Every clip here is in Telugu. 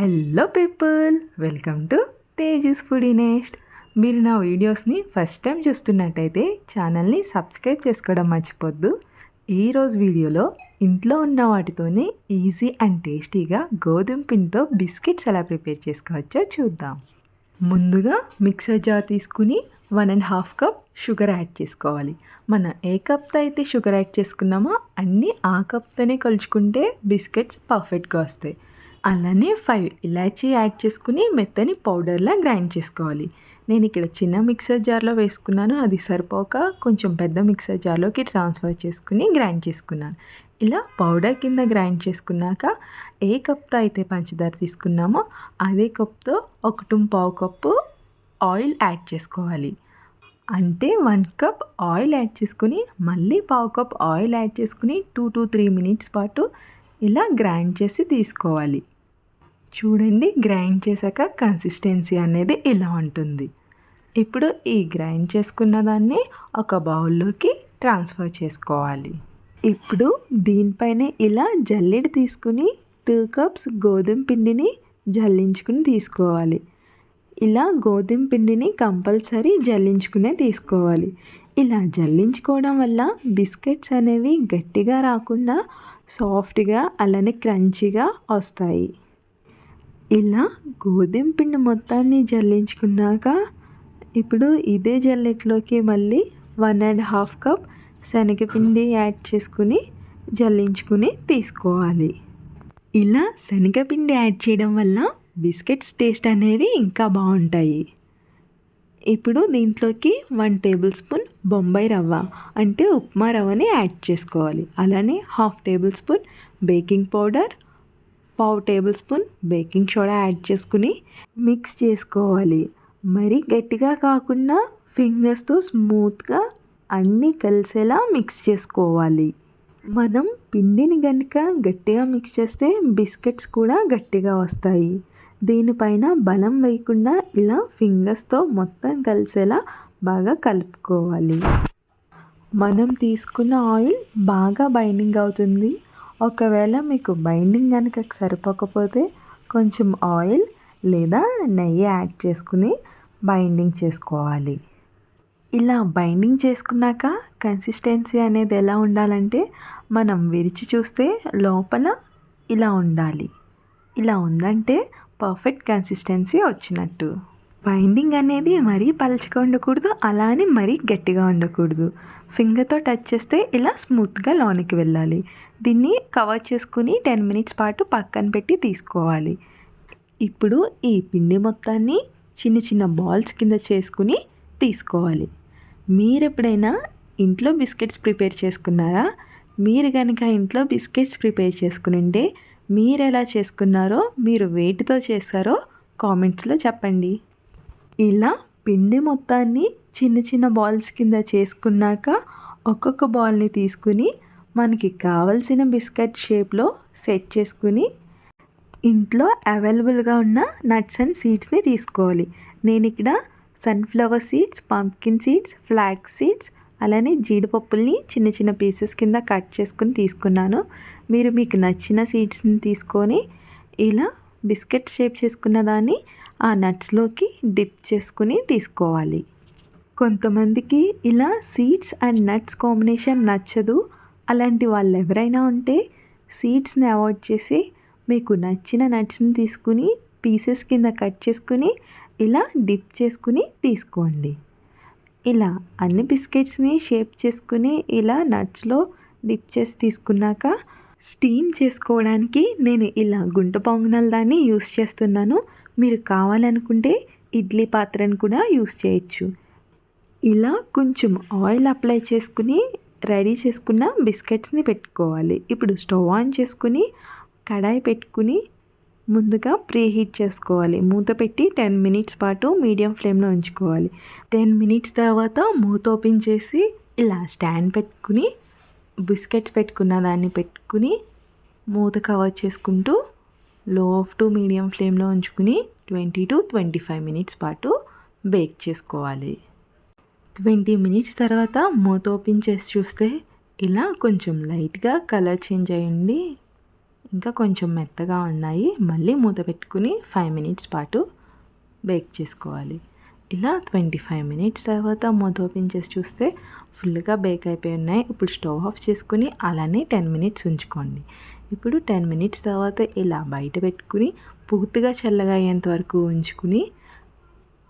Hello people welcome to Tejas foodie next. మీరు నా వీడియోస్ని ఫస్ట్ టైం చూస్తున్నట్టయితే ఛానల్ని సబ్స్క్రైబ్ చేసుకోవడం మర్చిపోద్దు. ఈరోజు వీడియోలో ఇంట్లో ఉన్న వాటితోనే ఈజీ అండ్ టేస్టీగా గోధుమ పిండితో బిస్కెట్స్ ఎలా ప్రిపేర్ చేసుకోవచ్చో చూద్దాం. ముందుగా మిక్సర్ జార్ తీసుకుని one and half cup sugar add చేసుకోవాలి. మనం ఏ కప్తో అయితే షుగర్ యాడ్ చేసుకున్నామో అన్నీ ఆ కప్తోనే కలుచుకుంటే బిస్కెట్స్ పర్ఫెక్ట్గా వస్తాయి. అలానే ఫైవ్ ఇలాచీ యాడ్ చేసుకుని మెత్తని పౌడర్లా గ్రైండ్ చేసుకోవాలి. నేను ఇక్కడ చిన్న మిక్సర్ జార్లో వేసుకున్నాను. అది సరిపోక కొంచెం పెద్ద మిక్సర్ జార్లోకి ట్రాన్స్ఫర్ చేసుకుని గ్రైండ్ చేసుకున్నాను. ఇలా పౌడర్ కింద గ్రైండ్ చేసుకున్నాక ఏ కప్తో అయితే పంచదార తీసుకున్నామో అదే కప్తో ఒకటి పావు కప్పు ఆయిల్ యాడ్ చేసుకోవాలి. అంటే వన్ కప్ ఆయిల్ యాడ్ చేసుకుని మళ్ళీ పావు కప్ ఆయిల్ యాడ్ చేసుకుని టూ టు త్రీ మినిట్స్ పాటు ఇలా గ్రైండ్ చేసి తీసుకోవాలి. చూడండి గ్రైండ్ చేశాక కన్సిస్టెన్సీ అనేది ఇలా ఉంటుంది. ఇప్పుడు ఈ గ్రైండ్ చేసుకున్న దాన్ని ఒక బౌల్లోకి ట్రాన్స్ఫర్ చేసుకోవాలి. ఇప్పుడు దీనిపైన ఇలా జల్లెడి తీసుకుని టూ కప్స్ గోధుమ పిండిని జల్లించుకుని తీసుకోవాలి. ఇలా గోధుమ పిండిని కంపల్సరీ జల్లించుకునే తీసుకోవాలి. ఇలా జల్లించుకోవడం వల్ల బిస్కెట్స్ అనేవి గట్టిగా రాకుండా సాఫ్ట్గా అలానే క్రంచీగా వస్తాయి. ఇలా గోధుమ పిండి మొత్తాన్ని జల్లించుకున్నాక ఇప్పుడు ఇదే జల్లెట్లోకి మళ్ళీ వన్ అండ్ హాఫ్ కప్ శనగపిండి యాడ్ చేసుకుని జల్లించుకుని తీసుకోవాలి. ఇలా శనగపిండి యాడ్ చేయడం వల్ల బిస్కెట్స్ టేస్ట్ అనేవి ఇంకా బాగుంటాయి. ఇప్పుడు దీంట్లోకి వన్ టేబుల్ స్పూన్ బొంబాయి రవ్వ అంటే ఉప్మా రవ్వని యాడ్ చేసుకోవాలి. అలానే half tablespoon baking powder పావు tablespoon baking soda add చేసుకుని మిక్స్ చేసుకోవాలి. మరీ గట్టిగా కాకుండా ఫింగర్స్తో స్మూత్గా అన్నీ కలిసేలా మిక్స్ చేసుకోవాలి. మనం పిండిని కనుక గట్టిగా మిక్స్ చేస్తే బిస్కెట్స్ కూడా గట్టిగా వస్తాయి. దీనిపైన బలం వేయకుండా ఇలా ఫింగర్స్తో మొత్తం కలిసేలా బాగా కలుపుకోవాలి. మనం తీసుకున్న ఆయిల్ బాగా బైండింగ్ అవుతుంది. ఒకవేళ మీకు బైండింగ్ కనుక సరిపోకపోతే కొంచెం ఆయిల్ లేదా నెయ్యి యాడ్ చేసుకుని బైండింగ్ చేసుకోవాలి. ఇలా బైండింగ్ చేసుకున్నాక కన్సిస్టెన్సీ అనేది ఎలా ఉండాలంటే మనం విరిచి చూస్తే లోపల ఇలా ఉండాలి. ఇలా ఉందంటే పర్ఫెక్ట్ కన్సిస్టెన్సీ వచ్చినట్టు. బైండింగ్ అనేది మరీ పలుచగా ఉండకూడదు అలానే మరీ గట్టిగా ఉండకూడదు. ఫింగర్తో టచ్ చేస్తే ఇలా స్మూత్గా లోనికి వెళ్ళాలి. దీన్ని కవర్ చేసుకుని టెన్ మినిట్స్ పాటు పక్కన పెట్టి తీసుకోవాలి. ఇప్పుడు ఈ పిండి మొత్తాన్ని చిన్న చిన్న బాల్స్ కింద చేసుకుని తీసుకోవాలి. మీరు ఎప్పుడైనా ఇంట్లో బిస్కెట్స్ ప్రిపేర్ చేసుకున్నారా? మీరు కనుక ఇంట్లో బిస్కెట్స్ ప్రిపేర్ చేసుకుని ఉంటే మీరు ఎలా చేసుకున్నారో మీరు వేటితో చేస్తారో కామెంట్స్లో చెప్పండి. ఇలా పిండి మొత్తాన్ని చిన్న చిన్న బాల్స్ కింద చేసుకున్నాక ఒక్కొక్క బాల్ని తీసుకుని మనకి కావలసిన బిస్కెట్ షేప్లో సెట్ చేసుకుని ఇంట్లో అవైలబుల్గా ఉన్న నట్స్ అండ్ సీడ్స్ని తీసుకోవాలి. నేను ఇక్కడ sunflower seeds pumpkin seeds flax seeds అలానే జీడిపప్పుల్ని చిన్న చిన్న పీసెస్ కింద కట్ చేసుకుని తీసుకున్నాను. మీరు మీకు నచ్చిన సీడ్స్ని తీసుకొని ఇలా బిస్కెట్ షేప్ చేసుకున్న దాన్ని ఆ నట్స్లోకి డిప్ చేసుకుని తీసుకోవాలి. కొంతమందికి ఇలా సీడ్స్ అండ్ నట్స్ కాంబినేషన్ నచ్చదు. అలాంటి వాళ్ళు ఎవరైనా ఉంటే సీడ్స్ని అవాయిడ్ చేసి మీకు నచ్చిన నట్స్ని తీసుకుని పీసెస్ కింద కట్ చేసుకుని ఇలా డిప్ చేసుకుని తీసుకోండి. ఇలా అన్ని బిస్కెట్స్ని షేప్ చేసుకుని ఇలా నట్స్లో డిప్ చేసి తీసుకున్నాక స్టీమ్ చేసుకోవడానికి నేను ఇలా గుంట పొంగనాల దాన్ని యూస్ చేస్తున్నాను. మీరు కావాలనుకుంటే ఇడ్లీ పాత్రను కూడా యూస్ చేయొచ్చు. ఇలా కొంచెం ఆయిల్ అప్లై చేసుకుని రెడీ చేసుకున్న బిస్కెట్స్ని పెట్టుకోవాలి. ఇప్పుడు స్టవ్ ఆన్ చేసుకుని కడాయి పెట్టుకుని ముందుగా ప్రీ హీట్ చేసుకోవాలి. మూత పెట్టి టెన్ మినిట్స్ పాటు మీడియం ఫ్లేమ్లో ఉంచుకోవాలి. టెన్ మినిట్స్ తర్వాత మూత ఓపెన్ చేసి ఇలా స్టాండ్ పెట్టుకుని బిస్కెట్స్ పెట్టుకున్న దాన్ని పెట్టుకుని మూత కవర్ చేసుకుంటూ లో టు మీడియం ఫ్లేమ్లో ఉంచుకుని twenty to twenty five minutes పాటు బేక్ చేసుకోవాలి. ట్వంటీ మినిట్స్ తర్వాత మూత ఓపెన్ చేసి చూస్తే ఇలా కొంచెం లైట్గా కలర్ చేంజ్ అయ్యండి ఇంకా కొంచెం మెత్తగా ఉన్నాయి. మళ్ళీ మూత పెట్టుకుని ఫైవ్ మినిట్స్ పాటు బేక్ చేసుకోవాలి. ఇలా ట్వంటీ ఫైవ్ మినిట్స్ తర్వాత మూత ఓపెన్ చేసి చూస్తే ఫుల్గా బేక్ అయిపోయి ఉన్నాయి. ఇప్పుడు స్టవ్ ఆఫ్ చేసుకుని అలానే టెన్ మినిట్స్ ఉంచుకోండి. ఇప్పుడు టెన్ మినిట్స్ తర్వాత ఇలా బయట పెట్టుకుని పూర్తిగా చల్లగా అయ్యేంత వరకు ఉంచుకుని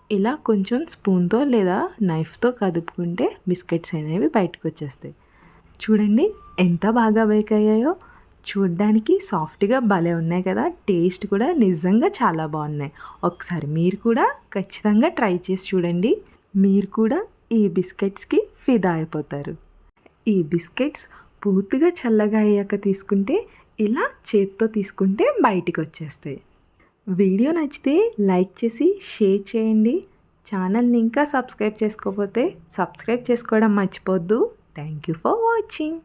ఇలా కొంచెం స్పూన్తో లేదా నైఫ్తో కదుపుకుంటే బిస్కెట్స్ అనేవి బయటకు వచ్చేస్తాయి. చూడండి ఎంత బాగా బేక్ అయ్యాయో. చూడ్డానికి సాఫ్ట్గా భలే ఉన్నాయి కదా. టేస్ట్ కూడా నిజంగా చాలా బాగున్నాయి. ఒకసారి మీరు కూడా ఖచ్చితంగా ట్రై చేసి చూడండి. మీరు కూడా ఈ బిస్కెట్స్కి ఫిదా అయిపోతారు. ఈ బిస్కెట్స్ పూర్తిగా చల్లగా అయ్యాక తీసుకుంటే ఇలా చేత్తో తీసుకుంటే బయటికి వచ్చేస్తాయి. వీడియో నచ్చితే లైక్ చేసి షేర్ చేయండి. ఛానల్ని ఇంకా సబ్స్క్రైబ్ చేసుకోకపోతే సబ్స్క్రైబ్ చేసుకోవడం మర్చిపోద్దు. Thank you for watching.